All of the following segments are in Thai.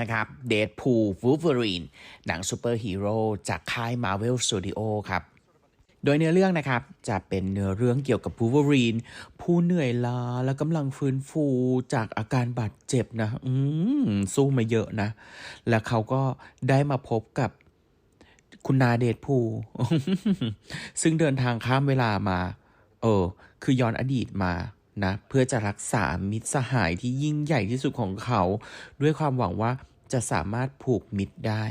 นะครับเด p พูลวูฟเวอรีนหนังซูเปอร์ฮีโร่จากค่าย Marvel Studio ครับ โดยเนื้อเรื่องนะครับ จะเป็นเนื้อเรื่องเกี่ยวกับวูฟเวอรีนผู้เหนื่อยล้าและกำลังฟื้นฟูจากอาการบาดเจ็บนะ อืม สู้มาเยอะนะ แล้วเขาก็ได้มาพบกับคุณนาเดชพูซึ่งเดินทางข้ามเวลามา เออ คือย้อนอดีตมา นะเพื่อจะรักษามิตรสหายที่ยิ่งใหญ่ที่สุดของเขา ด้วยความหวังว่าจะสามารถผูกมิตรได้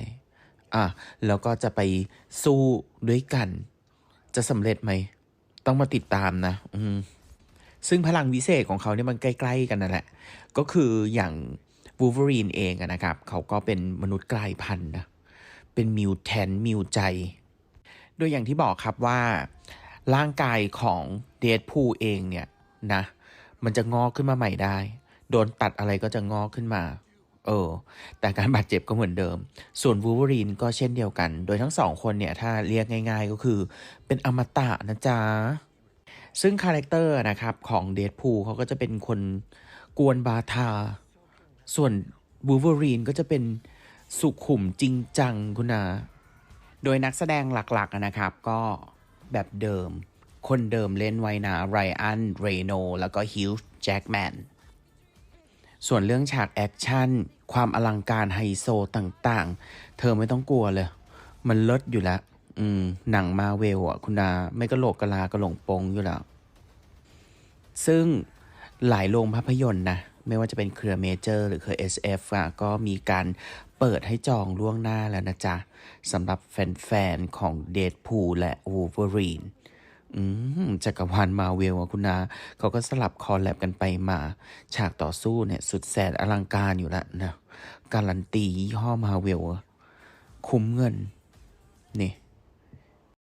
อะแล้วก็จะไปสู้ด้วยกัน จะสำเร็จไหม ต้องมาติดตามนะ อืมซึ่งพลังวิเศษของเขาเนี่ยมันใกล้ ๆ กันนั่นแหละ ก็คืออย่างวูฟเวอรีนเองนะครับ เขาก็เป็นมนุษย์กลายพันธุ์นะเป็นมิวแทนมิวใจ โดยอย่างที่บอกครับว่า ร่างกายของเดดพูเองเนี่ยนะ มันจะงอกขึ้นมาใหม่ได้ โดนตัดอะไรก็จะงอกขึ้นมา เออ แต่การบาดเจ็บก็เหมือนเดิม ส่วนวูเวอรีนก็เช่นเดียวกัน โดยทั้งสองคนเนี่ย ถ้าเรียกง่าย ๆ ก็คือ เป็นอมตะนะจ๊ะ ซึ่งคาแรคเตอร์นะครับของเดดพูเขาก็จะเป็นคนกวนบาทา ส่วนวูเวอรีนก็จะเป็นสุขุมจริงจังคุณนาโดยนักแสดงหลักๆนะครับก็แบบเดิม คนเดิมเล่นไว้นะไรอัน เรโน แล้วก็ฮิวจ์แจ็กแมน ส่วนเรื่องฉากแอคชั่น ความอลังการไฮโซต่างๆ เธอไม่ต้องกลัวเลย มันเลิศอยู่แล้ว อืม หนังมาเวลอะ คุณนาไม่กระโหลกกะลากระหลงปงอยู่แล้ว ซึ่งหลายโรงภาพยนตร์นะ ไม่ว่าจะเป็นเครือเมเจอร์หรือเครือ SF อะ ก็มีการเปิดให้จองล่วงหน้าแล้วนะจ๊ะสำหรับแฟนๆ ของเด p พูและวูเวอรีน อืมจักรวาลมาเวลอะคุณนาเขาก็สลับคอลแลบกันไปมา ฉากต่อสู้เนี่ย สุดแสนอลังการอยู่ละนะ การันตียี่ห้อมาเวลอะคุ้มเงิน นี่